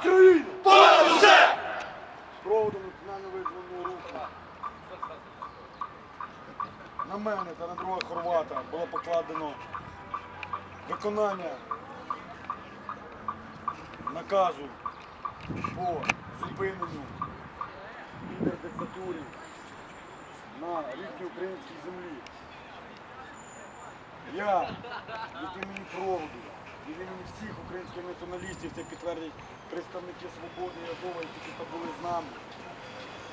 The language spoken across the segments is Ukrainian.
Україна! Понад усе! Проводом національно визвольного руху. На мене та на друга хорвата було покладено виконання наказу по зупиненню лідер диктатурі на рідній українській землі. Я від імені проводу, від імені всіх українських націоналістів, це підтвердять представники свободи і Азова, які тут були з нами.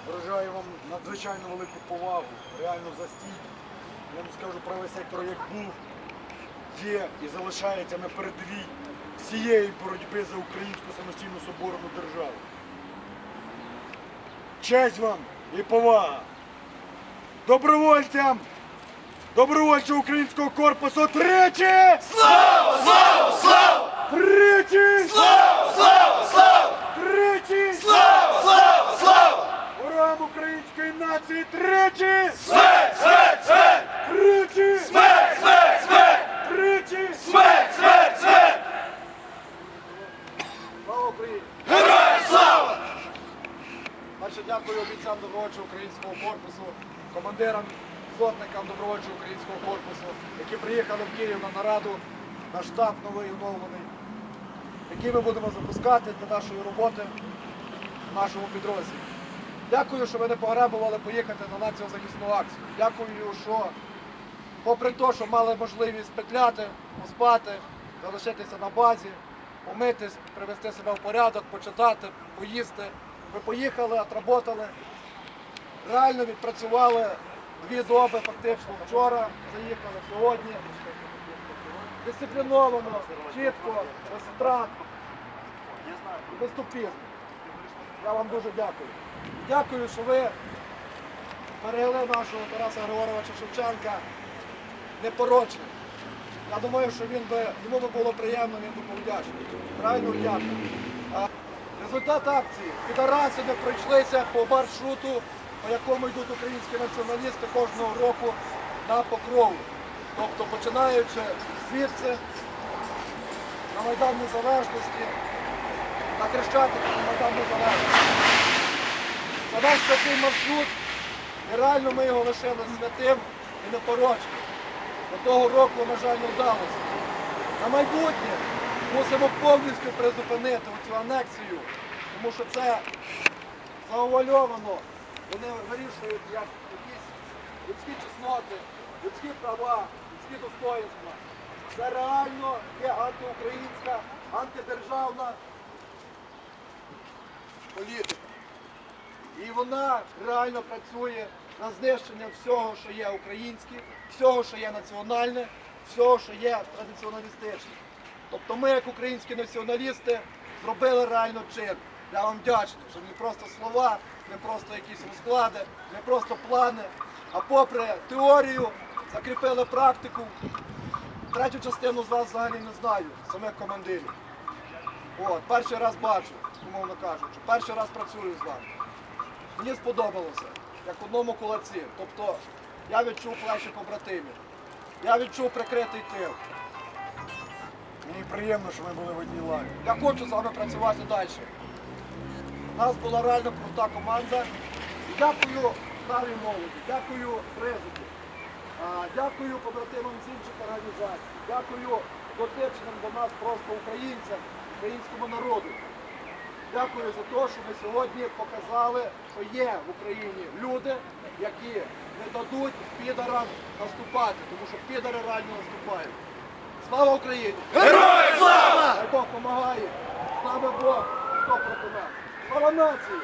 Виражаю вам надзвичайно велику повагу, реально за. Я вам скажу правий сектор, як був, є і залишається на передовій всієї боротьби за українську самостійну соборну державу. Честь вам і повага! Добровольцям! Добровольчого українського корпусу Тричі! Слава! Слава! Слава! Тричі! Слава! Слава! Слава! Урам української нації тричі! Смерть! Смерть! Смерть! Тричі! Смерть! Смерть! Смерть! Тричі! Смерть! Смерть! Смерть! Слава Україні! Героям слава! Перше дякую бійцям добровольчого українського корпусу, командирам, сотникам добровольчого українського корпусу, які приїхали в Київ на нараду, на штаб новий оновлений, який ми будемо запускати для нашої роботи в нашому підрозділі. Дякую, що ви не пограбували поїхати на націозахисну акцію. Дякую, що попри те, що мали можливість петляти, поспати, залишитися на базі, помитись, привести себе в порядок, почитати, поїсти. Ви поїхали, отработали, реально відпрацювали дві доби, фактично вчора заїхали, сьогодні. Дисципліновано, чітко, без втрат, без. Я вам дуже дякую. Дякую, що ви берегли нашого Тараса Григоровича Шевченка непорочним. Я думаю, що він би, йому би було приємно, він би був вдячний. Правильно дякую. Результат акції. Підараси не пройшлися по маршруту, по якому йдуть українські націоналісти кожного року на покрову. Тобто починаючи звідси на Майдан Незалежності, на Хрещатику на Майдан Незалежності. Це наш святий маршрут, і реально ми його лишили святим і непорочним. До того року, на жаль, не вдалося. На майбутнє мусимо повністю призупинити цю анексію, тому що це заувальовано. Вони вирішують як якісь людські чесноти, людські права, людські достоїнства. Це реально є антиукраїнська, антидержавна політика. І вона реально працює на знищення всього, що є українське, всього, що є національне, всього, що є традиціоналістичне. Тобто ми, як українські націоналісти, зробили реально чин. Я вам вдячний, що не просто слова, не просто якісь розклади, не просто плани, а попри теорію закріпили практику. Третю частину з вас взагалі не знаю, самих командирів. От, перший раз бачу, умовно кажучи, перший раз працюю з вами. Мені сподобалося, як одному кулаці. Тобто я відчув плечі побратимів. Я відчув прикритий тил. Мені приємно, що ми були в одній лаві. Я хочу з вами працювати далі. У нас була реально крута команда. Дякую старій молоді, дякую Резику, дякую побратимам з інших організацій, дякую дотичним до нас просто українцям, українському народу. Дякую за те, що ми сьогодні показали, що є в Україні люди, які не дадуть підарам наступати, тому що підари реально наступають. Слава Україні! Героям слава! Хай Бог допомагає! З нами Бог! Хто проти нас? Слава нації!